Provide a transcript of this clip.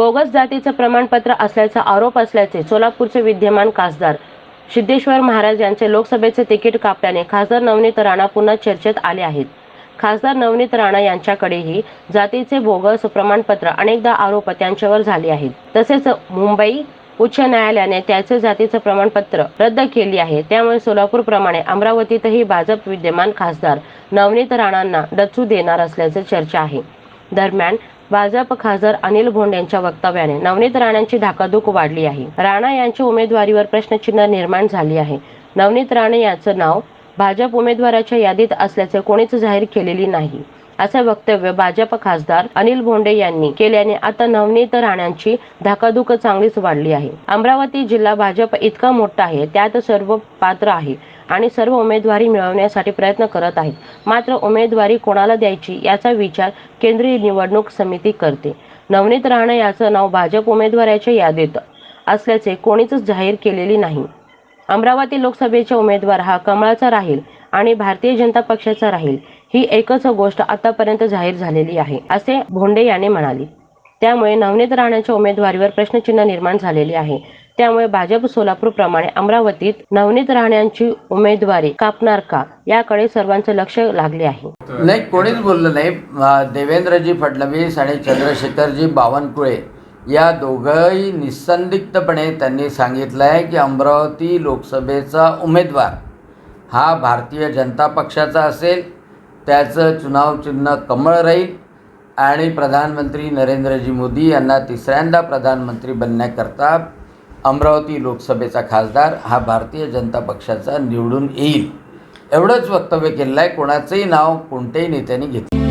Bogus जातीचं प्रमाणपत्र असल्याचा आरोप असल्याचे सोलापूरचे विद्यमान खासदार सिद्धेश्वर महाराज यांचे लोकसभेचे तिकीट कापल्याने खासदार नवनीत राणा पुन्हा चर्चेत आले आहेत. खासदार नवनीत राणा यांच्याकडेही जातीचे बोगस प्रमाणपत्र अनेकदा आरोप त्यांच्यावर झाले आहेत. तसेच मुंबई उच्च न्यायालयाने त्याचे जातीचे प्रमाणपत्र रद्द केली आहे. त्यामुळे सोलापूर प्रमाणे अमरावतीतही भाजप विद्यमान खासदार नवनीत राणांना डचू देणार असल्याचे चर्चा आहे. दरम्यान भाजप खासदार अनिल भोंड यांच्या वक्तव्याने नवनीत राणांची धाकाधूक वाढली आहे. राणा यांच्या उमेदवारीवर प्रश्नचिन्ह निर्माण झाली आहे. नवनीत राणे यांचं नाव भाजप उमेदवाराच्या यादीत असल्याचे कोणीच जाहीर केलेली नाही. असे वक्तव्य भाजप खासदार अनिल भोंडे यांनी केल्याने आता नवनीत राण्यांची धाकाधूक चांगलीच वाढली आहे. अमरावती जिल्हा भाजप इतका मोठा आहे त्यात सर्व पात्र आहे आणि सर्व उमेदवारी मिळवण्यासाठी प्रयत्न करत आहेत. मात्र उमेदवारी कोणाला द्यायची याचा विचार केंद्रीय निवडणूक समिती करते. नवनीत राणा याचं नाव भाजप उमेदवाराच्या यादीत असल्याचे कोणीच जाहीर केलेली नाही. अमरावती लोकसभेचे उमेदवार हा कमळाचा राहील आणि भारतीय जनता पक्षाचा राहील. ही एकच गोष्ट आतापर्यंत जाहीर झालेली आहे असे भोंडे यांनी म्हणाले. त्यामुळे नवनीत राणाच्या उमेदवारीवर प्रश्नचिन्ह निर्माण झालेले आहे. त्यामुळे भाजप सोलापूर प्रमाणे अमरावतीत नवनीत राण्यांची उमेदवारी कापणार का याकडे सर्वांचं लक्ष लागले आहे. नाही कोणीच बोललं नाही. देवेंद्रजी फडणवीस आणि चंद्रशेखरजी बावनकुळे या दोघंही निसंदिग्धपणे त्यांनी सांगितलं आहे की अमरावती लोकसभेचा उमेदवार हा भारतीय जनता पक्षाचा असेल त्याचं चुनाव चिन्ह कमळ राहील आणि प्रधानमंत्री नरेंद्रजी मोदी यांना तिसऱ्यांदा प्रधानमंत्री बनण्याकरता अमरावती लोकसभेचा खासदार हा भारतीय जनता पक्षाचा निवडून येईल. एवढंच वक्तव्य केलं आहे. कोणाचंही नाव कोणत्याही नेत्यांनी घेतलं.